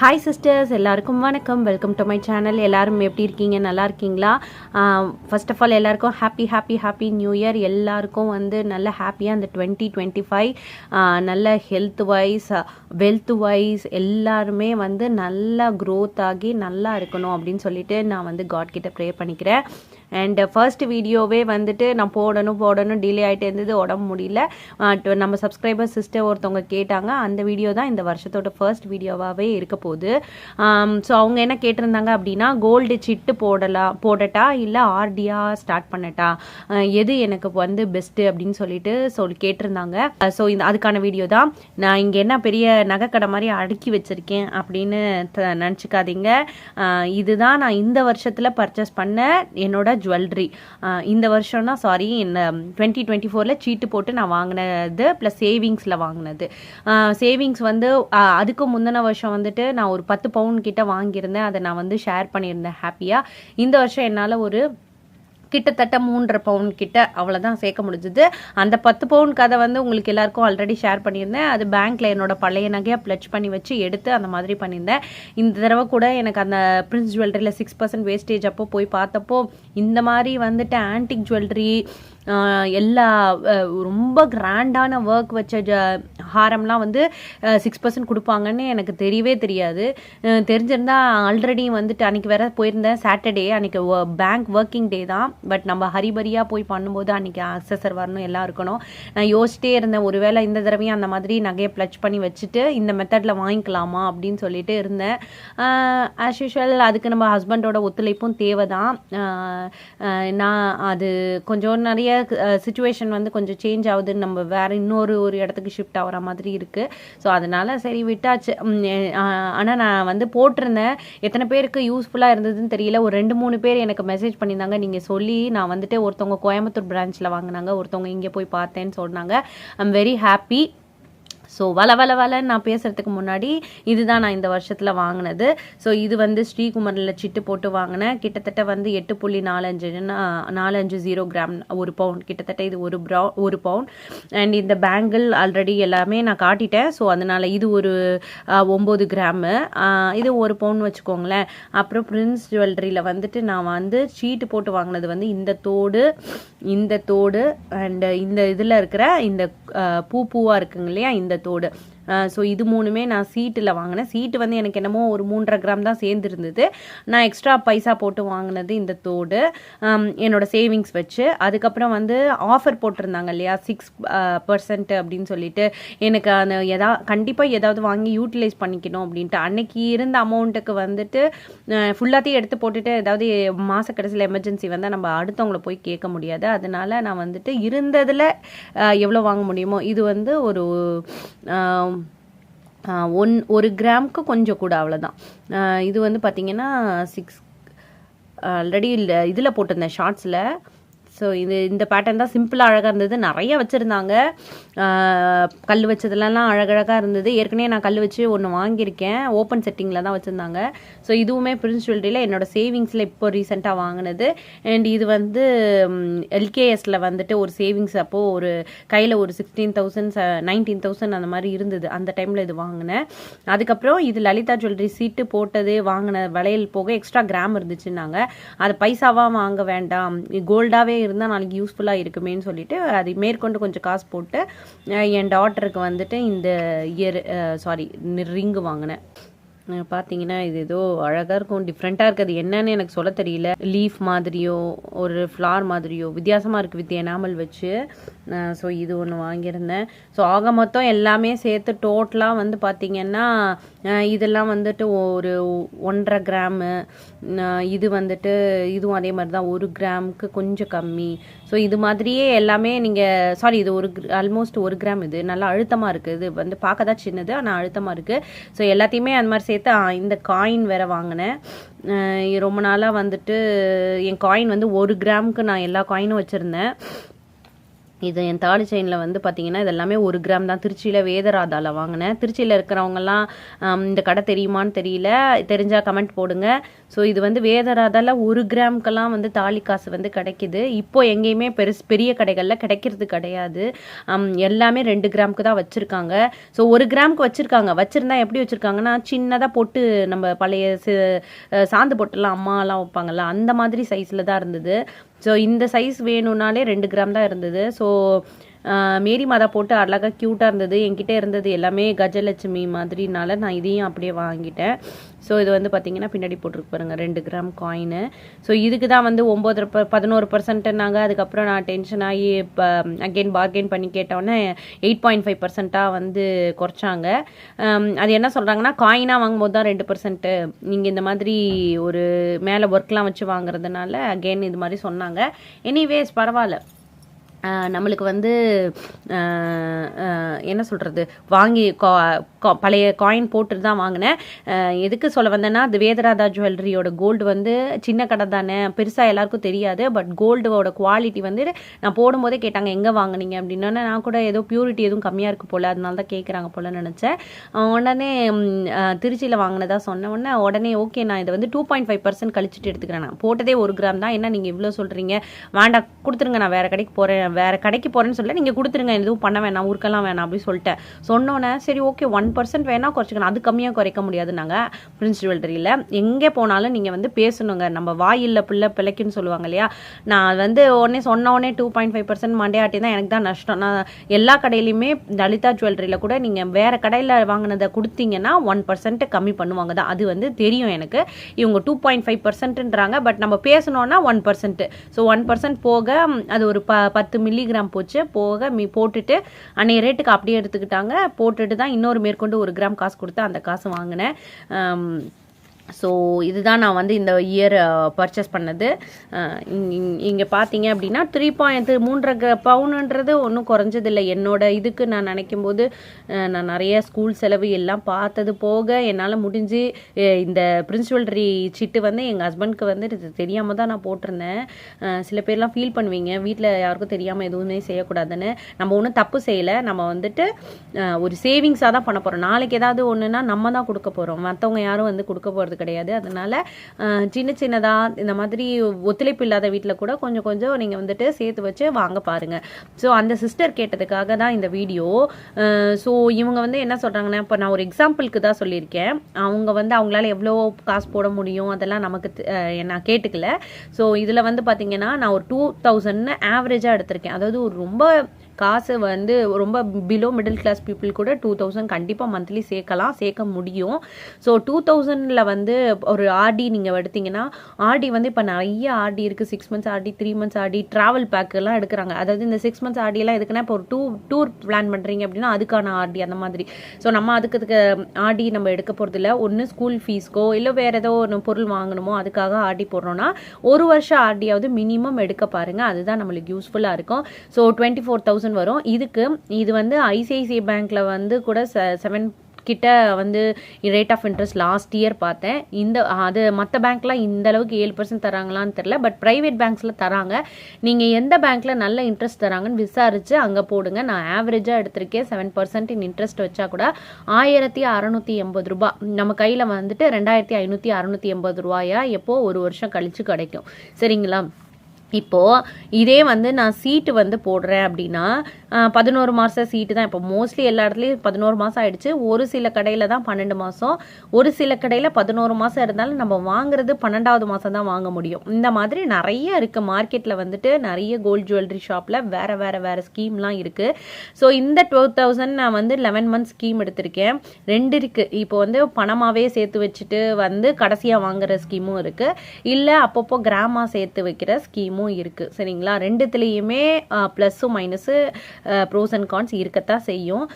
Hi sisters எல்லாருக்கும் வணக்கம். Welcome to my channel எல்லாரும் எப்படி இருக்கீங்க? நல்லா இருக்கீங்களா? ஃபர்ஸ்ட் ஆஃப் ஆல் எல்லாருக்கும் happy happy happy new year எல்லாருக்கும் வந்து நல்ல ஹாப்பியாக அந்த டுவெண்ட்டி டுவெண்ட்டி ஃபைவ் நல்ல ஹெல்த் வைஸ் வெல்த் வைஸ் எல்லாருமே வந்து நல்லா க்ரோத் ஆகி நல்லா இருக்கணும் அப்படின்னு சொல்லிட்டு நான் வந்து காட் கிட்ட ப்ரே பண்ணிக்கிறேன். அண்ட் ஃபர்ஸ்ட் வீடியோவே வந்துட்டு நான் போடணும் போடணும் டிலே ஆகிட்டே இருந்தது உடம்பு முடியல. Uh, நம்ம சப்ஸ்கிரைபர் சிஸ்டர் ஒருத்தவங்க கேட்டாங்க அந்த வீடியோ தான் இந்த வருஷத்தோட ஃபர்ஸ்ட் வீடியோவாகவே இருக்க போகுது. Um, ஸோ அவங்க என்ன கேட்டிருந்தாங்க அப்படின்னா கோல்டு சிட்டு போடலாம் போடட்டா இல்லை ஆர்டியா ஸ்டார்ட் பண்ணட்டா? Uh, எது எனக்கு வந்து பெஸ்ட்டு அப்படின்னு சொல்லிட்டு சொல்லி கேட்டிருந்தாங்க. Uh, ஸோ இந்த அதுக்கான வீடியோ தான். நான் இங்கே என்ன பெரிய நகைக்கடை மாதிரி அடுக்கி வச்சிருக்கேன் அப்படின்னு த- நினச்சிக்காதீங்க. இதுதான் நான் இந்த வருஷத்தில் பர்ச்சேஸ் பண்ண என்னோட ஜுவல்லரி இந்த வருஷம்னா சாரி இந்த டுவெண்ட்டி டுவெண்ட்டி ஃபோரில் சீட்டு போட்டு நான் வாங்கினது ப்ளஸ் சேவிங்ஸில் வாங்கினது. சேவிங்ஸ் வந்து அதுக்கு முந்தின வருஷம் வந்துட்டு நான் ஒரு பத்து பவுன் கிட்ட வாங்கியிருந்தேன். அதை நான் வந்து ஷேர் பண்ணியிருந்தேன் ஹாப்பியாக இந்த வருஷம் என்னால் ஒரு கிட்டத்தட்ட மூன்றரை பவுன் கிட்ட அவ்வளோதான் சேர்க்க முடிஞ்சுது. அந்த பத்து பவுன் கதை வந்து உங்களுக்கு எல்லாருக்கும் ஆல்ரெடி ஷேர் பண்ணியிருந்தேன். அது பேங்க்கில் என்னோட பழைய நகையாக ப்ளச் பண்ணி வச்சு எடுத்து அந்த மாதிரி பண்ணியிருந்தேன். இந்த தடவை கூட எனக்கு அந்த பிரின்ஸ் ஜுவல்லரியில் சிக்ஸ் பர்சன்ட் வேஸ்டேஜ் அப்போ போய் பார்த்தப்போ இந்த மாதிரி வந்துட்டு ஆன்டிக் ஜுவல்லரி எல்லா ரொம்ப கிராண்டான ஒர்க் வச்ச ஜ ஹாரம்லாம் வந்து சிக்ஸ் பர்சன்ட் கொடுப்பாங்கன்னு எனக்கு தெரியவே தெரியாது. தெரிஞ்சிருந்தா ஆல்ரெடி வந்துட்டு அன்னைக்கு வேற போயிருந்தேன். சாட்டர்டே அன்னைக்கு பேங்க் ஒர்க்கிங் டே தான். பட் நம்ம ஹரிபரியாக போய் பண்ணும்போது அன்னைக்கு அக்சஸர் வரணும் எல்லாம் இருக்கணும். நான் யோசிச்சிட்டே இருந்தேன். ஒருவேளை இந்த தடவையும் அந்த மாதிரி நகையை ப்ளச் பண்ணி வச்சுட்டு இந்த மெத்தடில் வாங்கிக்கலாமா அப்படின்னு சொல்லிட்டு இருந்தேன். ஆஸ் யூஷுவல் அதுக்கு நம்ம ஹஸ்பண்டோட ஒத்துழைப்பும் தேவை தான் நான் அது கொஞ்சம் நிறைய சுச்சுவேஷன் வந்து கொஞ்சம் சேஞ்ச் ஆகுது நம்ம வேற இன்னொரு ஒரு இடத்துக்கு ஷிஃப்ட் ஆகிற மாதிரி இருக்கு. ஸோ அதனால சரி விட்டாச்சு. ஆனால் நான் வந்து போட்டிருந்தேன். எத்தனை பேருக்கு யூஸ்ஃபுல்லாக இருந்ததுன்னு தெரியல. ஒரு ரெண்டு மூணு பேர் எனக்கு மெசேஜ் பண்ணியிருந்தாங்க. நீங்கள் சொல்லி நான் வந்துட்டு ஒருத்தவங்க கோயம்புத்தூர் பிரான்ச்சில் வாங்கினாங்க. ஒருத்தவங்க இங்கே போய் பார்த்தேன்னு சொன்னாங்க. ஐம் வெரி ஹாப்பி ஸோ வள வள வளன்னு நான் பேசுகிறதுக்கு முன்னாடி இதுதான் நான் இந்த வருஷத்தில் வாங்கினது. ஸோ இது வந்து ஸ்ரீகுமரில் சிட்டு போட்டு வாங்கினேன். கிட்டத்தட்ட வந்து எட்டு புள்ளி நாலஞ்சுன்னா நாலஞ்சு ஜீரோ கிராம் ஒரு பவுன் கிட்டத்தட்ட இது ஒரு ப்ரௌ ஒரு பவுன் அண்ட் இந்த பேங்கிள் ஆல்ரெடி எல்லாமே நான் காட்டிட்டேன். ஸோ அதனால் இது ஒரு ஒம்பது கிராமு இது ஒரு பவுன் வச்சுக்கோங்களேன். அப்புறம் பிரின்ஸ் ஜுவல்லரியில் வந்துட்டு நான் வந்து சீட்டு போட்டு வாங்கினது வந்து இந்த தோடு இந்த தோடு அண்ட் இந்த இதில் இருக்கிற இந்த பூ பூவாக இருக்குங்க இல்லையா? இந்த தோடு ஸோ இது மூணுமே நான் சீட்டில் வாங்கினேன். சீட்டு வந்து எனக்கு என்னமோ ஒரு மூன்றரை கிராம் தான் சேர்ந்துருந்தது. நான் எக்ஸ்ட்ரா பைசா போட்டு வாங்கினது இந்த தோடு. என்னோட சேவிங்ஸ் வச்சு. அதுக்கப்புறம் வந்து ஆஃபர் போட்டிருந்தாங்க இல்லையா? சிக்ஸ் பர்சன்ட் அப்படின்னு சொல்லிட்டு. எனக்கு அந்த எதா கண்டிப்பாக ஏதாவது வாங்கி யூட்டிலைஸ் பண்ணிக்கணும் அப்படின்ட்டு. அன்னைக்கு இருந்த அமௌண்ட்டுக்கு வந்துட்டு ஃபுல்லாத்தையும் எடுத்து போட்டுட்டு ஏதாவது மாத கடைசியில் எமர்ஜென்சி வந்தால் நம்ம அடுத்தவங்கள போய் கேட்க முடியாது. அதனால நான் வந்துட்டு இருந்ததில் எவ்வளோ வாங்க முடியுமோ இது வந்து ஒரு ஒன் ஒரு கிராமுக்கு கொஞ்சம் கூட அவ்வளோதான் இது வந்து பார்த்தீங்கன்னா சிக்ஸ் ஆல்ரெடி இல்லை இதில் போட்டிருந்தேன் ஷார்ட்ஸில் ஸோ இது இந்த பேட்டர்ன் தான் சிம்பிளாக அழகாக இருந்தது. நிறைய வச்சுருந்தாங்க. கல் வச்சதுலலாம் அழகழகாக இருந்தது. ஏற்கனவே நான் கல் வச்சு ஒன்று வாங்கியிருக்கேன். ஓப்பன் செட்டிங்கில் தான் வச்சுருந்தாங்க. ஸோ இதுவுமே பிரின்ஸ் ஜுவல்லரியில் என்னோட சேவிங்ஸில் இப்போ ரீசெண்டாக வாங்கினது. அண்ட் இது வந்து எல்கேஎஸில் வந்துட்டு ஒரு சேவிங்ஸ் அப்போது ஒரு கையில் ஒரு சிக்ஸ்டீன் தௌசண்ட் நைன்டீன் தௌசண்ட் அந்த மாதிரி இருந்தது. அந்த டைமில் இது வாங்கினேன். அதுக்கப்புறம் இது லலிதா ஜுவல்லரி சீட்டு போட்டது வாங்கின வளையல் போக எக்ஸ்ட்ரா கிராம் இருந்துச்சுன்னாங்க. அது பைசாவாக வாங்க வேண்டாம். கோல்டாகவே இருந்தால் நாளைக்கு யூஸ்ஃபுல்லாக இருக்குமேன்னு சொல்லிட்டு அது மேற்கொண்டு கொஞ்சம் காசு போட்டு என் டாட்டருக்கு வந்துட்டு இந்த இயர் சாரி ரிங்கு வாங்கினேன். பார்த்தீங்கன்னா இது ஏதோ அழகாக இருக்கும். டிஃப்ரெண்ட்டாக இருக்குது. என்னன்னு எனக்கு சொல்ல தெரியல. லீஃப் மாதிரியோ ஒரு ஃப்ளார் மாதிரியோ வித்தியாசமாக இருக்குது வித் எனாமல் வச்சு. ஸோ இது ஒன்று வாங்கியிருந்தேன். ஸோ ஆக மொத்தம் எல்லாமே சேர்த்து டோட்டலாக வந்து பார்த்திங்கன்னா இதெல்லாம் வந்துட்டு ஒரு ஒன்றரை கிராமு இது வந்துட்டு இதுவும் அதே மாதிரி தான் ஒரு கிராமுக்கு கொஞ்சம் கம்மி. ஸோ இது மாதிரியே எல்லாமே நீங்கள் சாரி இது ஒரு ஆல்மோஸ்ட் ஒரு கிராம் இது. நல்லா அழுத்தமாக இருக்குது. இது வந்து பார்க்க தான் சின்னது ஆனால் அழுத்தமாக இருக்குது ஸோ எல்லாத்தையுமே அந்த மாதிரி சேர்த்து இந்த காயின் வேற வாங்கினேன். ரொம்ப நாளாக வந்துட்டு என் காயின் வந்து ஒரு கிராமுக்கு நான் எல்லா காயினும் வச்சுருந்தேன். இது என் தாலி செயினில் வந்து பார்த்தீங்கன்னா இது எல்லாமே ஒரு கிராம் தான். திருச்சியில் வேதராதாவில் வாங்கினேன். திருச்சியில் இருக்கிறவங்கலாம் இந்த கடை தெரியுமான்னு தெரியல. தெரிஞ்சால் கமெண்ட் போடுங்க. ஸோ இது வந்து வேதராதால ஒரு கிராம்க்கெல்லாம் வந்து தாலி காசு வந்து கிடைக்குது. இப்போ எங்கேயுமே பெருசு பெரிய கடைகளில் கிடைக்கிறது கிடையாது. எல்லாமே ரெண்டு கிராமுக்கு தான் வச்சுருக்காங்க. ஸோ ஒரு கிராமுக்கு வச்சுருக்காங்க. வச்சுருந்தா எப்படி வச்சுருக்காங்கன்னா சின்னதாக போட்டு நம்ம பழைய சாந்து போட்டுலாம் அம்மாலாம் வைப்பாங்கல்ல அந்த மாதிரி சைஸில் தான் இருந்தது. ஸோ இந்த சைஸ் வேணும்னாலே ரெண்டு கிராம் தான் இருந்தது. ஸோ மேரி மாதா போட்டு அழகாக க்யூட்டாக இருந்தது என்கிட்ட இருந்தது எல்லாமே கஜலட்சுமி மாதிரினால நான் இதையும் அப்படியே வாங்கிட்டேன். ஸோ இது வந்து பார்த்தீங்கன்னா பின்னாடி போட்டிருக்கு பாருங்கள் ரெண்டு கிராம் காயினு ஸோ இதுக்கு தான் வந்து ஒம்பது ப பதினோரு பர்சன்ட்னாங்க அதுக்கப்புறம் நான் டென்ஷன் ஆகி இப்போ அகெயின் பார்கெயின் பண்ணி கேட்டோன்னே எயிட் பாயிண்ட் ஃபைவ் பர்சண்ட்டாக வந்து குறைச்சாங்க. அது என்ன சொல்கிறாங்கன்னா காயினாக வாங்கும்போது தான் ரெண்டு பர்சன்ட்டு நீங்கள் இந்த மாதிரி ஒரு மேலே ஒர்க்லாம் வச்சு வாங்குறதுனால அகெயின் இது மாதிரி சொன்னாங்க. எனிவேஸ் பரவாயில்ல. நம்மளுக்கு வந்து என்ன சொல்கிறது வாங்கி கா- பழைய காயின் போட்டு தான் வாங்கினேன். எதுக்கு சொல்ல வந்தேன்னா அது வேதராதா ஜுவல்லரியோட கோல்டு வந்து சின்ன கடை தானே. பெருசாக எல்லாருக்கும் தெரியாது பட் கோல்டோட குவாலிட்டி வந்து நான் போடும்போதே கேட்டாங்க எங்கே வாங்குனீங்க? அப்படின்னா நான் கூட ஏதோ பியூரிட்டி எதுவும் கம்மியாக இருக்குது போல் அதனால தான் கேட்குறாங்க போலன்னு நினச்சேன். உடனே திருச்சியில் வாங்கினதா சொன்ன உடனே உடனே ஓகே நான் இதை வந்து டூ பாயிண்ட் ஃபைவ் பர்சன்ட் கழிச்சிட்டு எடுத்துக்கிறேன். நான் போட்டதே ஒரு கிராம் தான். என்ன நீங்கள் இவ்வளோ சொல்கிறீங்க வேண்டாம் கொடுத்துருங்க நான் வேறு கடைக்கு போகிறேன் வேறு கடைக்கு போகிறேன்னு சொல்ல நீங்கள் கொடுத்துருங்க எதுவும் பண்ண வேணாம் ஊருக்கெல்லாம் வேணாம் அப்படின்னு சொல்லிட்டேன் சொன்னோன்னே சரி ஓகே ஒன் பர்சன்ட் வேணால் குறைச்சிக்கணும் அது கம்மியாக குறைக்க முடியாது நாங்கள் பிரின்ஸ் ஜுவல்லரியில் எங்கே போனாலும் நீங்கள் வந்து பேசணுங்க. நம்ம வாயில்ல பிள்ளை பிள்ளைக்குன்னு சொல்லுவாங்க இல்லையா? நான் வந்து உடனே சொன்னோடனே டூ பாயிண்ட் ஃபைவ் பர்சன்ட் மண்டையாட்டி தான் எனக்கு தான் நஷ்டம். நான் எல்லா கடையிலையுமே லலிதா ஜுவல்லரியில் கூட நீங்கள் வேறு கடையில் வாங்கினதை கொடுத்தீங்கன்னா ஒன் பர்சன்ட் கம்மி பண்ணுவாங்க தான். அது வந்து தெரியும் எனக்கு. இவங்க டூ பாயிண்ட் ஃபைவ் பர்சன்ட்ன்றாங்க பட் நம்ம பேசணும்னா one percent so one percent போக அது ஒரு ப பத்து மில்லிகிராம் போச்சு. போக மீ போட்டுட்டு அன்னைய ரேட்டுக்கு அப்படியே எடுத்துக்கிட்டாங்க. போட்டுட்டு தான் இன்னொரு மேற்கொண்டு ஒரு கிராம் காசு கொடுத்து அந்த காசு வாங்கினேன். ஸோ இதுதான் நான் வந்து இந்த இயர் பர்ச்சேஸ் பண்ணது. இங்கே பார்த்தீங்க அப்படின்னா த்ரீ பாயிண்ட் மூன்றரை க- பவுனுன்றது ஒன்றும் குறைஞ்சதில்லை. என்னோட இதுக்கு நான் நினைக்கும் போது நான் நிறைய ஸ்கூல் செலவு எல்லாம் பார்த்தது போக என்னால் முடிஞ்சு இந்த பிரின்சிபல்ரி சிட்டு வந்து எங்கள் ஹஸ்பண்ட்க்கு வந்து இது தெரியாமல் தான் நான் போட்டிருந்தேன். சில பேர்லாம் ஃபீல் பண்ணுவீங்க. வீட்டில் யாருக்கும் தெரியாமல் எதுவுமே செய்யக்கூடாதுன்னு. நம்ம ஒன்றும் தப்பு செய்யலை. நம்ம வந்துட்டு ஒரு சேவிங்ஸாக தான் பண்ண போகிறோம் நாளைக்கு ஏதாவது ஒன்றுனா நம்ம தான் கொடுக்க போகிறோம் மற்றவங்க யாரும் வந்து கொடுக்க போகிறது கிடையாது. அதனால சின்ன சின்னதாக இந்த மாதிரி ஒத்துழைப்பு இல்லாத வீட்டில் கூட கொஞ்சம் கொஞ்சம் நீங்கள் வந்துட்டு சேர்த்து வச்சு வாங்க பாருங்கள் ஸோ அந்த சிஸ்டர் கேட்டதுக்காக தான் இந்த வீடியோ ஸோ இவங்க வந்து என்ன சொல்கிறாங்கன்னா இப்போ நான் ஒரு எக்ஸாம்பிளுக்கு தான் சொல்லியிருக்கேன். அவங்க வந்து அவங்களால எவ்வளோ காசு போட முடியும்? அதெல்லாம் நமக்கு நான் கேட்டுக்கல. ஸோ இதில் வந்து பார்த்தீங்கன்னா நான் ஒரு டூ தௌசண்ட்னு ஆவரேஜாக எடுத்திருக்கேன். அதாவது ஒரு ரொம்ப காசு வந்து ரொம்ப பிலோ மிடில் கிளாஸ் பீப்புள் கூட டூ தௌசண்ட் கண்டிப்பாக மந்த்லி சேர்க்கலாம் சேர்க்க முடியும். ஸோ டூ தௌசண்டில் வந்து ஒரு ஆர்டி நீங்கள் எடுத்தீங்கன்னா ஆர்டி வந்து இப்போ நிறைய ஆர்டி இருக்குது six months R D three months R D travel பேக்கெல்லாம் எடுக்கிறாங்க. அதாவது இந்த சிக்ஸ் மந்த்ஸ் ஆர்டியெல்லாம் எதுக்குன்னா இப்போ ஒரு டூ டூர் பிளான் பண்ணுறீங்க அப்படின்னா அதுக்கான ஆர்டி அந்த மாதிரி. ஸோ நம்ம அதுக்கு அதுக்கு ஆர்டி நம்ம எடுக்க போகிறது இல்லை ஒன்று ஸ்கூல் ஃபீஸ்க்கோ இல்லை வேறு ஏதோ ஒன்று பொருள் வாங்கணுமோ அதுக்காக ஆர்டி போடுறோன்னா ஒரு வருஷம் ஆர்டியாவது மினிமம் எடுக்க பாருங்கள் அதுதான் நம்மளுக்கு யூஸ்ஃபுல்லாக இருக்கும். ஸோ டுவெண்ட்டி ஃபோர் தௌசண்ட் வரும். இதுக்கு இது வந்து ஐசிஐசிஐ பேங்க்கில் வந்து கூட செவன் கிட்ட வந்து rate of interest last year பார்த்தேன். இந்த அது மற்ற பேங்க்லாம் இந்த அளவுக்கு ஏழு பர்சன்ட் தராங்களான்னு தெரில பட் ப்ரைவேட் பேங்க்ஸில் தராங்க. நீங்கள் எந்த பேங்க்கில் நல்ல இன்ட்ரெஸ்ட் தராங்கன்னு விசாரித்து அங்கே போடுங்க. நான் ஆவரேஜாக எடுத்திருக்கேன். செவன் பர்சன்ட் இன் இன்ட்ரெஸ்ட் வச்சா கூட ஆயிரத்தி அறநூற்றி எண்பது ரூபாய் நம்ம கையில் வந்துட்டு ரெண்டாயிரத்தி ஐநூற்றி அறநூற்றி எண்பது ரூபாயா? எப்போ ஒரு வருஷம் கழிச்சு கிடைக்கும். சரிங்களா? இப்போது இதே வந்து நான் சீட்டு வந்து போடுறேன் அப்படின்னா பதினோரு மாதம் சீட்டு தான். இப்போ மோஸ்ட்லி எல்லா இடத்துலையும் பதினோரு மாதம் ஆயிடுச்சு. ஒரு சில கடையில் தான் பன்னெண்டு மாதம் ஒரு சில கடையில் பதினோரு மாதம் இருந்தாலும் நம்ம வாங்குறது பன்னெண்டாவது மாதம் தான் வாங்க முடியும். இந்த மாதிரி நிறைய இருக்குது மார்க்கெட்டில் வந்துட்டு நிறைய கோல்ட் ஜுவல்லரி ஷாப்பில் வேறு வேறு வேறு ஸ்கீம்லாம் இருக்குது ஸோ இந்த டுவெல் தௌசண்ட் நான் வந்து லெவன் மந்த் ஸ்கீம் எடுத்திருக்கேன். ரெண்டு இருக்குது இப்போ வந்து பணமாகவே சேர்த்து வச்சுட்டு வந்து கடைசியாக வாங்குற ஸ்கீமும் இருக்குது இல்லை அப்பப்போ கிராமாக சேர்த்து வைக்கிற ஸ்கீமும் இருக்குது சரிங்களா? ரெண்டுத்துலேயுமே ப்ளஸ்ஸும் மைனஸு ப்ரோஸ் அண்ட் கான்ஸ் இருக்கத்தான் செய்யும்.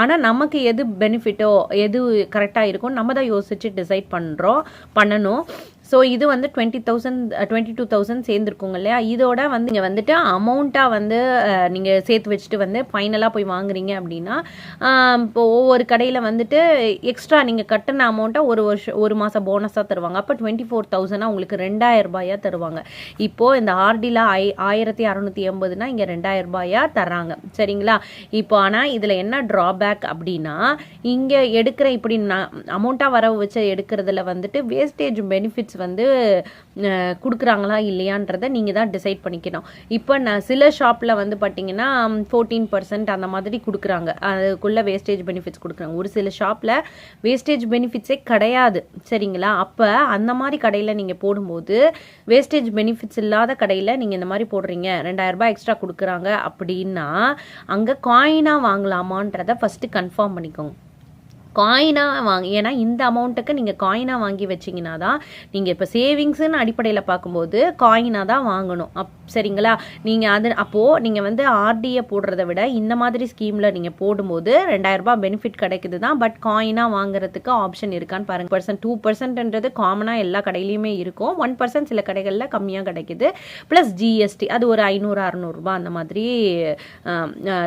ஆனால் நமக்கு எது பெனிஃபிட்டோ எது கரெக்டாக இருக்கும் நம்ம தான் யோசிச்சு டிசைட் பண்ணுறோம் பண்ணணும். ஸோ இது வந்து twenty thousand twenty two thousand சேர்ந்துருக்குங்க இல்லையா? இதோட வந்து நீங்கள் வந்துட்டு அமௌண்ட்டாக வந்து நீங்கள் சேர்த்து வச்சுட்டு வந்து ஃபைனலாக போய் வாங்குறீங்க அப்படின்னா இப்போ ஒவ்வொரு கடையில் வந்துட்டு எக்ஸ்ட்ரா நீங்கள் கட்டின அமௌண்ட்டை ஒரு வருஷம் ஒரு மாதம் போனஸாக தருவாங்க. அப்போ டுவெண்ட்டி ஃபோர் தௌசண்டாக உங்களுக்கு ரெண்டாயிரம் ரூபாயாக தருவாங்க. இப்போது இந்த ஆர்டியில் ஐ ஆயிரத்தி அறநூற்றி எண்பதுனா இங்கே ரெண்டாயிரம் ரூபாயாக தராங்க சரிங்களா? இப்போ ஆனால் இதில் என்ன ட்ராபேக் அப்படின்னா இங்கே எடுக்கிற இப்படி நான் அமௌண்ட்டாக வர வச்சு எடுக்கிறதுல வந்துட்டு வேஸ்டேஜ் பெனிஃபிட்ஸ் வந்து கொடுக்குறாங்களா இல்லையான்றதை நீங்கள் தான் டிசைட் பண்ணிக்கணும். இப்போ நான் சில ஷாப்பில் வந்து பார்த்தீங்கன்னா ஃபோர்டீன் பர்சன்ட் அந்த மாதிரி கொடுக்குறாங்க. அதுக்குள்ளே வேஸ்டேஜ் பெனிஃபிட்ஸ் கொடுக்குறாங்க. ஒரு சில ஷாப்பில் வேஸ்டேஜ் பெனிஃபிட்ஸே கிடையாது. சரிங்களா? அப்போ அந்த மாதிரி கடையில் நீங்கள் போடும்போது வேஸ்டேஜ் பெனிஃபிட்ஸ் இல்லாத கடையில் நீங்கள் இந்த மாதிரி போடுறீங்க. ரெண்டாயிரம் ரூபாய் எக்ஸ்ட்ரா கொடுக்குறாங்க அப்படின்னா அங்கே காயினாக வாங்கலாமான்றதை ஃபஸ்ட்டு கன்ஃபார்ம் பண்ணிக்கோங்க. காயினாக வாங்க ஏன்னா இந்த அமௌண்ட்டுக்கு நீங்கள் காயினாக வாங்கி வச்சிங்கன்னா தான் நீங்கள் இப்போ சேவிங்ஸுன்னு அடிப்படையில் பார்க்கும்போது காயினாக தான் வாங்கணும். அப் சரிங்களா? நீங்கள் அது அப்போது நீங்கள் வந்து ஆர்டியை போடுறத விட இந்த மாதிரி ஸ்கீமில் நீங்கள் போடும்போது ரெண்டாயிரரூபா பெனிஃபிட் கிடைக்குது தான். பட் காயினாக வாங்குறதுக்கு ஆப்ஷன் இருக்கான்னு பாருங்கள் பர்சன்ட் டூ பர்சன்ட்ன்றது காமனாக எல்லா கடையிலையுமே இருக்கும். ஒன் பர்சன்ட் சில கடைகளில் கம்மியாக கிடைக்குது. ப்ளஸ் ஜிஎஸ்டி அது ஒரு ஐநூறு அறநூறுபா அந்த மாதிரி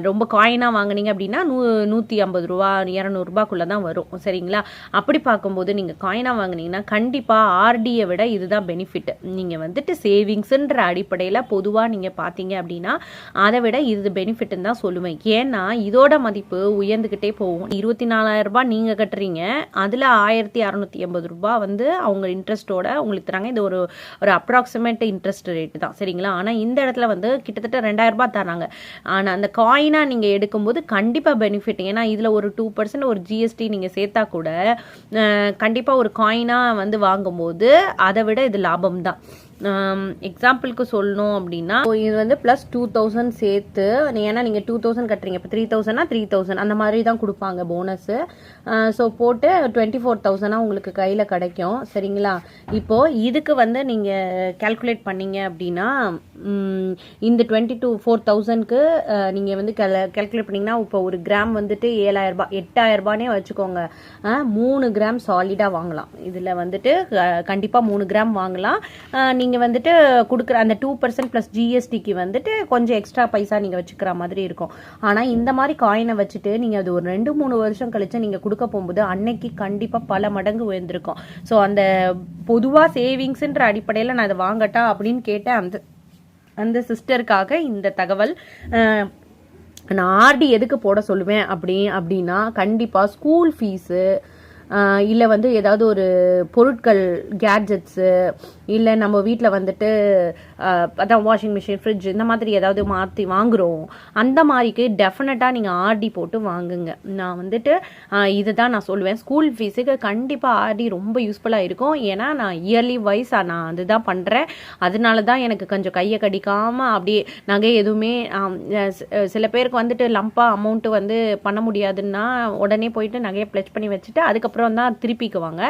ரொம்ப காயினாக வாங்கினீங்க அப்படின்னா நூ நூற்றி ஐம்பது ரூபா இரநூறுபாக்குள்ளே தான் வரும் சரிங்களா? அப்படி பார்க்கும்போது நீங்கள் காயினாக வாங்குனீங்கன்னா கண்டிப்பாக ஆர்டியை விட இதுதான் பெனிஃபிட் நீங்கள் வந்துட்டு சேவிங்ஸுன்ற அடிப்படையில் பொதுவாக நீங்கள் பார்த்தீங்க அப்படின்னா அதை விட இது பெனிஃபிட்னு தான் சொல்லுவேன். ஏன்னா இதோட மதிப்பு உயர்ந்துக்கிட்டே போகும். இருபத்தி நாலாயிரம் ரூபாய் நீங்கள் கட்டுறீங்க அதில் ஆயிரத்தி அறநூற்றி எண்பது ரூபாய் வந்து அவங்க இன்ட்ரெஸ்ட்டோட உங்களுக்கு தராங்க. இது ஒரு ஒரு அப்ராக்சிமேட் இன்ட்ரெஸ்ட் ரேட்டு தான் சரிங்களா? ஆனால் இந்த இடத்துல வந்து கிட்டத்தட்ட ரெண்டாயிரம் ரூபாய் தராங்க. ஆனால் அந்த காயினாக நீங்கள் எடுக்கும்போது கண்டிப்பாக பெனிஃபிட் ஏன்னா இதில் ஒரு டூ பர்சன்ட் ஒரு ஜிஎஸ்டி நீங்கள் சேர்த்தா கூட கண்டிப்பாக ஒரு காயினாக வந்து வாங்கும்போது அதை விட இது லாபம் தான் எக்ஸாம்பிளுக்கு சொல்லணும் அப்படின்னா இப்போ இது வந்து ப்ளஸ் டூ தௌசண்ட் சேர்த்து ஏன்னா நீங்கள் டூ தௌசண்ட் கட்டுறீங்க. இப்போ த்ரீ தௌசண்ட்னா த்ரீ தௌசண்ட் அந்த மாதிரி தான் கொடுப்பாங்க போனஸு ஸோ போட்டு டுவெண்ட்டி ஃபோர் தௌசண்டாக உங்களுக்கு கையில் கிடைக்கும். சரிங்களா? இப்போது இதுக்கு வந்து நீங்கள் கேல்குலேட் பண்ணீங்க அப்படின்னா இந்த டுவெண்ட்டி டூ ஃபோர் தௌசண்ட்க்கு நீங்கள் வந்து கால்குலேட் பண்ணிங்கன்னா இப்போ ஒரு கிராம் வந்துட்டு ஏழாயிரரூபா ரூபாய் எட்டாயிரம் வச்சுக்கோங்க. மூணு கிராம் சாலிடாக வாங்கலாம். இதில் வந்துட்டு கண்டிப்பாக மூணு கிராம் வாங்கலாம். நீங்கள் நீங்கள் வந்துட்டு கொடுக்குற அந்த டூ பர்சன்ட் ப்ளஸ் ஜிஎஸ்டிக்கு வந்துட்டு கொஞ்சம் எக்ஸ்ட்ரா பைசா நீங்கள் வச்சுக்கிற மாதிரி இருக்கும். ஆனால் இந்த மாதிரி காயினை வச்சுட்டு நீங்கள் அது ஒரு ரெண்டு மூணு வருஷம் கழிச்சு நீங்கள் கொடுக்க போகும்போது அன்னைக்கு கண்டிப்பாக பல மடங்கு உயர்ந்திருக்கும். ஸோ அந்த பொதுவாக சேவிங்ஸ்ன்ற அடிப்படையில் நான் அதை வாங்கட்டா அப்படின்னு கேட்டேன். அந்த அந்த சிஸ்டருக்காக இந்த தகவல் நான் ஆர்டி எதுக்கு போட சொல்லுவேன் அப்படி அப்படின்னா கண்டிப்பாக ஸ்கூல் ஃபீஸு இல்லை வந்து ஏதாவது ஒரு பொருட்கள் கேட்ஜெட்ஸு இல்லை நம்ம வீட்டில் வந்துட்டு அதான் வாஷிங் மிஷின் ஃப்ரிட்ஜ் இந்த மாதிரி ஏதாவது மாற்றி வாங்குகிறோம் அந்த மாதிரிக்கு டெஃபினட்டாக நீங்கள் ஆர்டி போட்டு வாங்குங்க. நான் வந்துட்டு இதுதான் நான் சொல்லுவேன். ஸ்கூல் ஃபீஸுக்கு கண்டிப்பாக ஆர்டி ரொம்ப யூஸ்ஃபுல்லாக இருக்கும். ஏன்னா நான் இயர்லி வைஸ் நான் அதுதான் பண்ணுறேன் அதனால தான் எனக்கு கொஞ்சம் கையை கடிக்காமல் அப்படியே நகை எதுவுமே சில பேருக்கு வந்துட்டு லம்பாக அமௌண்ட்டு வந்து பண்ண முடியாதுன்னா உடனே போயிட்டு நகையை ப்ளச் பண்ணி வச்சுட்டு அதுக்கப்புறம் அப்புறம் தான் திருப்பிக்குவாங்க.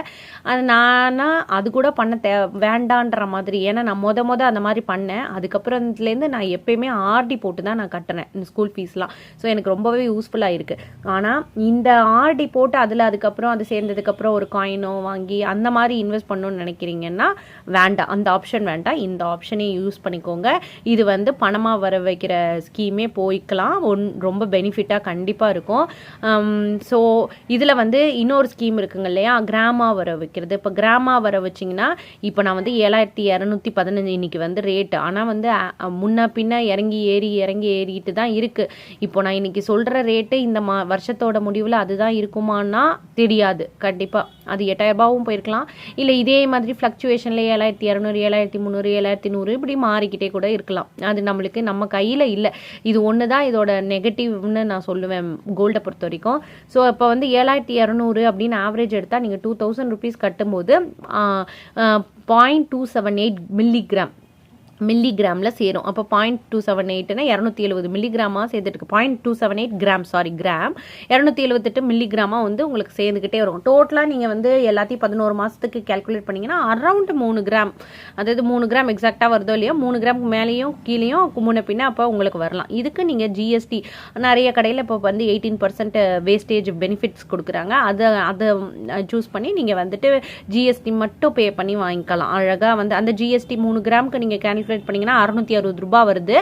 அது நானா அது கூட பண்ண தே வேண்டான்ற மாதிரி. ஏன்னா நான் மொத மொதல் அந்த மாதிரி பண்ணேன். அதுக்கப்புறத்துலேருந்து நான் எப்பயுமே ஆர்டி போட்டு தான் நான் கட்டினேன் இந்த ஸ்கூல் ஃபீஸ்லாம். ஸோ எனக்கு ரொம்பவே யூஸ்ஃபுல்லாக இருக்குது ஆனால் இந்த ஆர்டி போட்டு அதில் அதுக்கப்புறம் அது சேர்ந்ததுக்கப்புறம் ஒரு காயினோ வாங்கி அந்த மாதிரி இன்வெஸ்ட் பண்ணணும்னு நினைக்கிறீங்கன்னா வேண்டாம். அந்த ஆப்ஷன் வேண்டாம். இந்த ஆப்ஷனையும் யூஸ் பண்ணிக்கோங்க. இது வந்து பணமாக வர வைக்கிற ஸ்கீமே போய்க்கலாம். ஒன் ரொம்ப பெனிஃபிட்டாக கண்டிப்பாக இருக்கும். ஸோ இதில் வந்து இன்னொரு ஸ்கீம் இருக்குங்க இல்லையா? கிராமா வர வைக்கிறது. இப்போ கிராமா வர வச்சிங்கன்னா இப்போ நான் வந்து ஏழாயிரத்தி இரநூத்தி பதினஞ்சு இன்னைக்கு வந்து ரேட்டு ஆனால் வந்து முன்ன பின்ன இறங்கி ஏறி இறங்கி ஏறிட்டு தான் இருக்குது இப்போ நான் இன்னைக்கு சொல்கிற ரேட்டு இந்த மா வருஷத்தோட முடிவில் அதுதான் இருக்குமான்னா தெரியாது. கண்டிப்பாக அது எட்டாயிரம் ரூபாவும் போயிருக்கலாம். இல்லை இதே மாதிரி ஃப்ளக்சுவேஷனில் ஏழாயிரத்தி இரநூறு ஏழாயிரத்தி முந்நூறு ஏழாயிரத்தி நூறு இப்படி மாறிக்கிட்டே கூட இருக்கலாம். அது நம்மளுக்கு நம்ம கையில் இல்லை. இது ஒன்று தான் இதோட நெகட்டிவ்னு நான் சொல்லுவேன் கோல்டை பொறுத்த வரைக்கும். ஸோ இப்போ வந்து ஏழாயிரத்தி இரநூறு அப்படின்னு ஆவரேஜ் எடுத்தால் நீங்கள் டூ தௌசண்ட் ருபீஸ் கட்டும்போது point two seven eight milligram மில்லிகிராமில் சேரும். அப்போ பாயிண்ட் டூ செவன் எயிட்னா இரநூத்தி எழுபது மில்லிகிராமாக சேர்ந்துட்டு point two seven eight gram sorry gram இரநூத்தி எழுபத்தெட்டு மில்லிகிராமாக வந்து உங்களுக்கு சேர்ந்துக்கிட்டே வரும். டோட்டலாக நீங்கள் வந்து எல்லாத்தையும் பதினோரு மாதத்துக்கு கேல்குலேட் பண்ணிங்கன்னா அரௌண்ட் மூணு கிராம் அதாவது மூணு கிராம் எக்ஸாக்டாக வருதோ இல்லையோ மூணு கிராம் மேலேயும் கீழேயும் முன்ன பின்னே அப்போ உங்களுக்கு வரலாம். இதுக்கு நீங்கள் ஜிஎஸ்டி நிறைய கடையில் இப்போ வந்து எயிட்டீன் பர்சன்ட் வேஸ்டேஜ் பெனிஃபிட்ஸ் கொடுக்குறாங்க. அதை அதை சூஸ் பண்ணி நீங்கள் வந்துட்டு ஜிஎஸ்டி மட்டும் பே பண்ணி வாங்கிக்கலாம். அழகாக வந்து அந்த ஜிஎஸ்டி மூணு கிராமுக்கு நீங்கள் கேல்குலேட் பண்ணிங்கன்னா அறுநூத்தி அறுபது ரூபாய் வருது.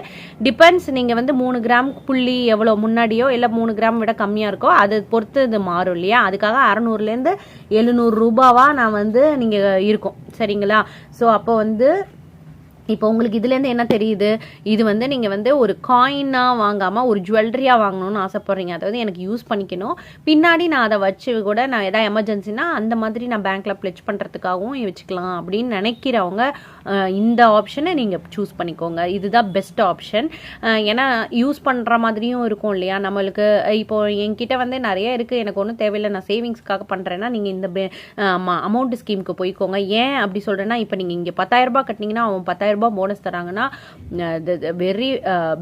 டிபெண்ட்ஸ் நீங்கள் வந்து மூணு கிராம் புள்ளி எவ்வளோ முன்னாடியோ இல்லை மூணு கிராம் விட கம்மியாக இருக்கோ அதை பொறுத்து இது மாறும் இல்லையா? அதுக்காக அறநூறுலேருந்து எழுநூறு ரூபாவா நான் வந்து நீங்கள் இருக்கும். சரிங்களா? ஸோ அப்போ வந்து இப்போ உங்களுக்கு இதுலேருந்து என்ன தெரியுது? இது வந்து நீங்கள் வந்து ஒரு காயினாக வாங்காமல் ஒரு ஜுவல்லரியாக வாங்கணும்னு ஆசைப்பட்றீங்க. அதாவது எனக்கு யூஸ் பண்ணிக்கணும். பின்னாடி நான் அதை வச்சு கூட நான் எதாவது எமர்ஜென்சினா அந்த மாதிரி நான் பேங்க்கில் ப்ளெச் பண்ணுறதுக்காகவும் வச்சுக்கலாம் அப்படின்னு நினைக்கிறவங்க இந்த ஆப்ஷனை நீங்கள் சூஸ் பண்ணிக்கோங்க. இதுதான் பெஸ்ட் ஆப்ஷன் ஏன்னா யூஸ் பண்ணுற மாதிரியும் இருக்கும் இல்லையா? நம்மளுக்கு இப்போ என்கிட்ட வந்து நிறைய இருக்குது எனக்கு ஒன்றும் தேவையில்லை. நான் சேவிங்ஸ்க்காக பண்ணுறேன்னா நீங்கள் இந்த அமௌண்ட் ஸ்கீமுக்கு போய்க்கோங்க. ஏன் அப்படி சொல்கிறேன்னா இப்போ நீங்கள் இங்கே பத்தாயிரரூபா கட்டினீங்கன்னா அவன் பத்தாயிரம் ரூபாய் போனஸ் தராங்கன்னா வெரி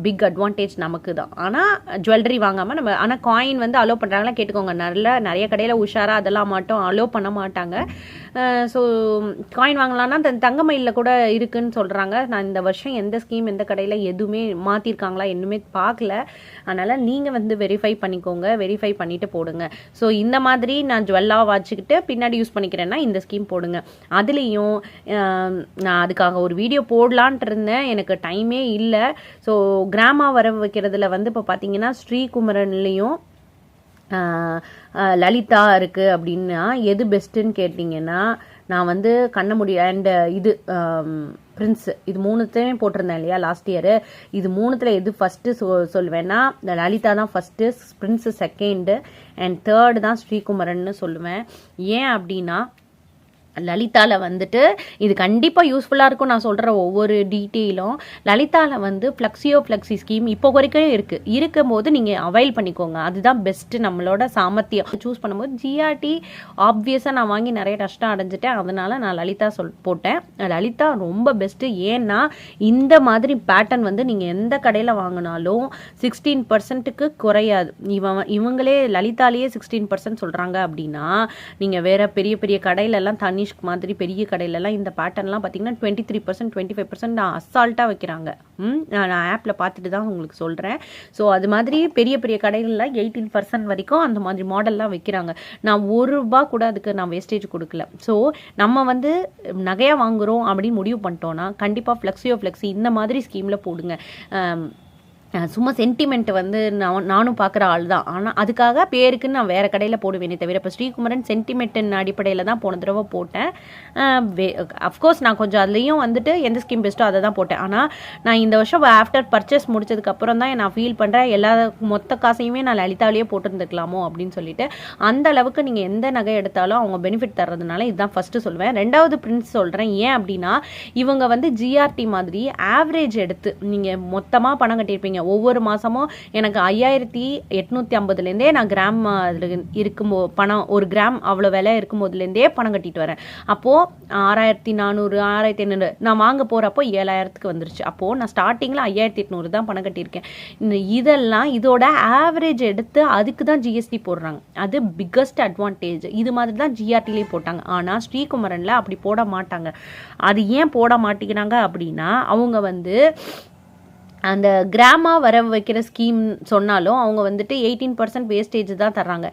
பிக் அட்வான்டேஜ் நமக்கு தான் ஆனால் ஜுவல்லரி வாங்காமல் நம்ம ஆனால் காயின் வந்து அலோவ் பண்ணுறாங்களா கேட்டுக்கோங்க. நல்ல நிறைய கடையில் உஷாராக அதெல்லாம் மாட்டோம் அலோவ் பண்ண மாட்டாங்க. ஸோ காயின் வாங்கலான்னா தன் தங்க மயிலில் கூட இருக்குன்னு சொல்கிறாங்க நான் இந்த வருஷம் எந்த ஸ்கீம் எந்த கடையில் எதுவுமே மாற்றிருக்காங்களா இன்னுமே பார்க்கல. அதனால் நீங்கள் வந்து வெரிஃபை பண்ணிக்கோங்க வெரிஃபை பண்ணிவிட்டு போடுங்க. ஸோ இந்த மாதிரி நான் ஜுவல்லாக வச்சுக்கிட்டு பின்னாடி யூஸ் பண்ணிக்கிறேன்னா இந்த ஸ்கீம் போடுங்க. அதுலேயும் நான் அதுக்காக ஒரு வீடியோ போடலான்ட்டு இருந்தேன். எனக்கு டைமே இல்லை. ஸோ கிராமா வர வைக்கிறதுல வந்து இப்போ பார்த்தீங்கன்னா ஸ்ரீகுமரன்லேயும் லலிதா இருக்குது அப்படின்னா எது பெஸ்ட்டுன்னு கேட்டிங்கன்னா நான் வந்து கண்ணமுடி அண்டு இது பிரின்ஸ் இது மூணுத்தையும் போட்டிருந்தேன் இல்லையா லாஸ்ட் இயரு இது மூணுத்தில் எது ஃபஸ்ட்டு சொ சொல்லுவேன்னா லலிதா தான் first Prince second and third தான் ஸ்ரீகுமரன்னு சொல்லுவேன். ஏன் அப்படின்னா லலிதாவில் வந்துட்டு இது கண்டிப்பாக யூஸ்ஃபுல்லாக இருக்கும் நான் சொல்கிற ஒவ்வொரு டீட்டெயிலும் லலிதாவில் வந்து ஃப்ளக்ஸியோ ஃப்ளக்ஸி ஸ்கீம் இப்போ வரைக்கும் இருக்குது இருக்கும்போது நீங்கள் அவைல் பண்ணிக்கோங்க. அதுதான் பெஸ்ட்டு நம்மளோட சாமர்த்தியம். சூஸ் பண்ணும்போது ஜிஆர்டி ஆப்வியஸாக நான் வாங்கி நிறைய நஷ்டம் அடைஞ்சிட்டேன். அதனால் நான் லலிதா சொல் போட்டேன். லலிதா ரொம்ப பெஸ்ட்டு ஏன்னா இந்த மாதிரி பேட்டர்ன் வந்து நீங்கள் எந்த கடையில் வாங்கினாலும் சிக்ஸ்டீன் பர்சன்ட்டுக்கு குறையாது. இவன் இவங்களே லலிதாலேயே சிக்ஸ்டீன் பர்சன்ட் சொல்கிறாங்க அப்படின்னா நீங்கள் வேறு பெரிய பெரிய கடையிலலாம் தனிஷ்க் மாதிரி பெரிய கடையிலலாம் இந்த பேட்டர்ன்லாம் பார்த்தீங்கன்னா twenty three percent twenty five percent அசால்ட்டாக வைக்கிறாங்க. ம் நான் ஆப்பில் பார்த்துட்டு தான் உங்களுக்கு சொல்கிறேன் ஸோ அது மாதிரி பெரிய பெரிய கடைகள்லாம் எயிட்டீன் பர்சன்ட் வரைக்கும் அந்த மாதிரி மாடல்லாம் வைக்கிறாங்க. நான் ஒரு ரூபா கூட அதுக்கு நான் வேஸ்டேஜ் கொடுக்கல. ஸோ நம்ம வந்து நகையாக வாங்குறோம் அப்படின்னு முடிவு பண்ணிட்டோன்னா கண்டிப்பாக ஃப்ளெக்ஸியோ ஃப்ளெக்ஸி இந்த மாதிரி ஸ்கீமில் போடுங்க. சும்மா சென்டிமெண்ட் வந்து நான் நானும் பார்க்குற ஆள் தான் ஆனால் அதுக்காக பேருக்குன்னு நான் வேறு கடையில் போடுவேனே தவிர இப்போ ஸ்ரீகுமரன் சென்டிமெண்ட்டின் அடிப்படையில் தான் போன தடவை போட்டேன். அஃப்கோர்ஸ் நான் கொஞ்சம் அதுலேயும் வந்துட்டு எந்த ஸ்கீம் பெஸ்ட்டோ அதை தான் போட்டேன். ஆனால் நான் இந்த வருஷம் ஆஃப்டர் பர்ச்சேஸ் முடிச்சதுக்கப்புறம் தான் நான் ஃபீல் பண்ணுறேன் எல்லா மொத்த காசையுமே நான் லலிதாவிலேயே போட்டிருந்துக்கலாமோ அப்படின்னு சொல்லிட்டு அந்த அளவுக்கு நீங்கள் எந்த நகை எடுத்தாலும் அவங்க பெனிஃபிட் தர்றதுனால இதுதான் ஃபஸ்ட்டு சொல்லுவேன் ரெண்டாவது பிரின்ஸ் சொல்கிறேன் ஏன் அப்படின்னா இவங்க வந்து ஜிஆர்டி மாதிரி ஆவரேஜ் எடுத்து நீங்கள் மொத்தமாக பணம் கட்டியிருப்பீங்க ஒவ்வொரு மாதமும் எனக்கு ஐயாயிரத்தி எட்நூற்றி ஐம்பதுலேருந்தே நான் கிராம் அதில் இருக்கும்போ பணம் ஒரு கிராம் அவ்வளோ விலை இருக்கும்போதுலேருந்தே பணம் கட்டிட்டு வரேன். அப்போது ஆறாயிரத்தி நானூறு ஆறாயிரத்தி ஐநூறு நான் வாங்க போகிறப்போ ஏழாயிரத்துக்கு வந்துருச்சு. அப்போது நான் ஸ்டார்டிங்கில் ஐயாயிரத்தி எட்நூறு தான் பணம் கட்டியிருக்கேன். இதெல்லாம் இதோட ஆவரேஜ் எடுத்து அதுக்கு தான் ஜிஎஸ்டி போடுறாங்க. அது பிக்கஸ்ட் அட்வான்டேஜ் இது மாதிரி தான் ஜிஆர்டிலேயே போட்டாங்க. ஆனால் ஸ்ரீகுமரனில் அப்படி போட மாட்டாங்க. அது ஏன் போட மாட்டேங்கிறாங்க அப்படின்னா அவங்க வந்து அந்த கிராமா வர வைக்கிற ஸ்கீம் சொன்னாலும் அவங்க வந்துட்டு எயிட்டீன் பர்சன்ட் வேஸ்டேஜ் தான் தர்றாங்க.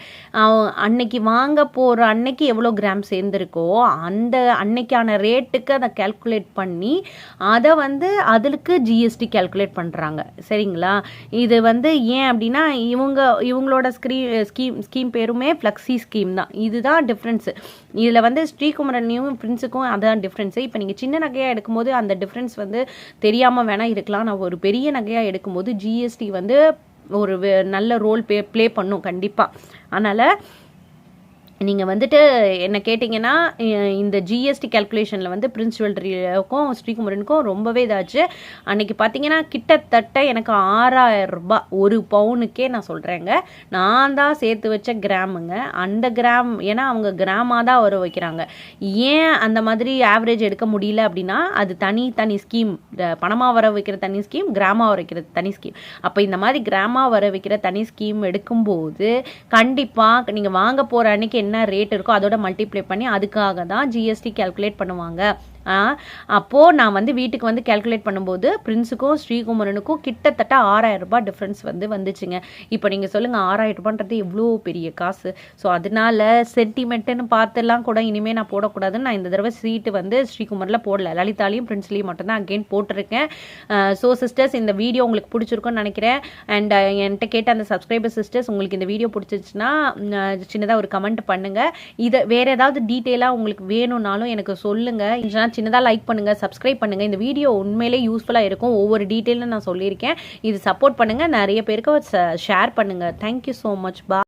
அன்னைக்கு வாங்க போகிற அன்னைக்கு எவ்வளோ கிராம் சேர்ந்துருக்கோ அந்த அன்னைக்கான ரேட்டுக்கு அதை கேல்குலேட் பண்ணி அதை வந்து அதுக்கு ஜிஎஸ்டி கேல்குலேட் பண்ணுறாங்க சரிங்களா? இது வந்து ஏன் அப்படின்னா இவங்க இவங்களோட ஸ்க்ரீ ஸ்கீம் ஸ்கீம் பேருமே ஃப்ளக்ஸி ஸ்கீம் தான். இதுதான் டிஃப்ரென்ஸு இதில் வந்து ஸ்ரீகுமரனையும் பிரின்ஸுக்கும் அதான் டிஃப்ரென்ஸு இப்போ நீங்கள் சின்ன நகையாக எடுக்கும்போது அந்த டிஃப்ரென்ஸ் வந்து தெரியாமல் வேணால் இருக்கலாம். நான் ஒரு பெரிய நகையாக எடுக்கும்போது ஜிஎஸ்டி வந்து ஒரு நல்ல ரோல் ப்ளே ப்ளே பண்ணும் கண்டிப்பாக அதனால் நீங்கள் வந்துட்டு என்ன கேட்டிங்கன்னா இந்த ஜிஎஸ்டி கேல்குலேஷனில் வந்து பிரின்ஸ் ஜுவல்லரிக்கும் ஸ்ரீகுமரனுக்கும் ரொம்பவே இதாச்சு. அன்றைக்கி பார்த்தீங்கன்னா கிட்டத்தட்ட எனக்கு ஆறாயிரம் ரூபாய் ஒரு பவுனுக்கே நான் சொல்கிறேங்க நான் தான் சேர்த்து வச்ச கிராமுங்க. அந்த கிராம் ஏன்னா அவங்க கிராமாக தான் வர வைக்கிறாங்க. ஏன் அந்த மாதிரி ஆவரேஜ் எடுக்க முடியல அப்படின்னா அது தனி தனி ஸ்கீம் பணமாக வர வைக்கிற தனி ஸ்கீம் கிராமாக வர வைக்கிற தனி ஸ்கீம் அப்போ இந்த மாதிரி கிராமாக வர வைக்கிற தனி ஸ்கீம் எடுக்கும்போது கண்டிப்பாக நீங்கள் வாங்க போகிற அன்னைக்கு என்ன ரேட் இருக்கோ அதோட மல்டிப்ளை பண்ணி அதுக்காக தான் ஜிஎஸ்டி கால்குலேட் பண்ணுவாங்க. அப்போது நான் வந்து வீட்டுக்கு வந்து கால்குலேட் பண்ணும்போது பிரின்ஸுக்கும் ஸ்ரீகுமரனுக்கும் கிட்டத்தட்ட ஆறாயிரம் ரூபாய் டிஃப்ரென்ஸ் வந்து வந்துச்சுங்க. இப்போ நீங்கள் சொல்லுங்கள் ஆறாயிரம் ரூபான்றது எவ்வளோ பெரிய காசு? ஸோ அதனால சென்டிமெண்ட்டுன்னு பார்த்துலாம் கூட இனிமேல் நான் போடக்கூடாதுன்னு நான் இந்த தடவை சீட்டு வந்து ஸ்ரீகுமரில் போடல. லலிதாலையும் பிரின்ஸ்லையும் மட்டும்தான் அகெயின் போட்டிருக்கேன். ஸோ சிஸ்டர்ஸ் இந்த வீடியோ உங்களுக்கு பிடிச்சிருக்கும்னு நினைக்கிறேன். அண்ட் என்கிட்ட கேட்ட அந்த சப்ஸ்கிரைபர் சிஸ்டர்ஸ் உங்களுக்கு இந்த வீடியோ பிடிச்சிருச்சுன்னா சின்னதாக ஒரு கமெண்ட் பண்ணுங்கள் இதை வேறு ஏதாவது டீட்டெயிலாக உங்களுக்கு வேணும்னாலும் எனக்கு சொல்லுங்கள் இல்லைனா சின்னதாக லைக் பண்ணுங்கள் சப்ஸ்கிரைப் பண்ணுங்கள் இந்த வீடியோ உண்மையிலே யூஸ்ஃபுல்லாக இருக்கும். ஒவ்வொரு டீட்டெயிலும் நான் சொல்லியிருக்கேன். இது சப்போர்ட் பண்ணுங்கள் நிறைய பேருக்கு ஷேர் பண்ணுங்கள் தேங்க்யூ ஸோ மச் பா